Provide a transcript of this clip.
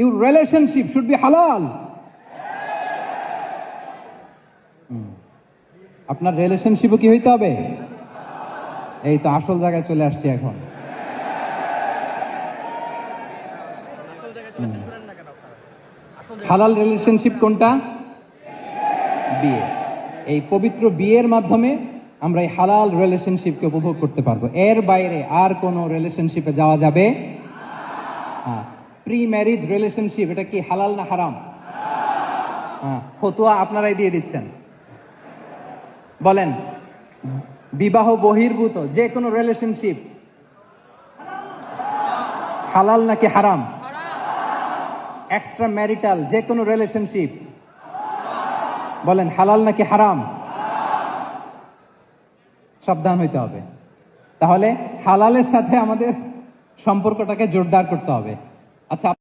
Your relationship should be হালাল আপনার রিলেশনশিপও কি হইতে হবে? এই তো আসল জায়গায় চলে আসছি এখন। হালাল রিলেশনশিপ কোনটা? বিয়ে। এই পবিত্র বিয়ের মাধ্যমে আমরা এই হালাল রিলেশনশিপকে উপভোগ করতে পারব। এর বাইরে আর কোনো রিলেশনশিপে যাওয়া যাবে? হ্যাঁ প্রি ম্যারিজ রিলেশনশিপ এটা কি হালাল না হারাম? হ্যাঁ ফতুয়া আপনারাই দিয়ে দিচ্ছেন। বলেন, বিবাহ বহির্ভূত, যে কোনো রিলেশনশিপ হালাল নাকি হারাম? এক্সট্রা ম্যারিটাল যে কোনো রিলেশনশিপ বলেন, হালাল নাকি হারাম? সাবধান হইতে হবে। তাহলে হালালের সাথে আমাদের সম্পর্কটাকে জোরদার করতে হবে। atop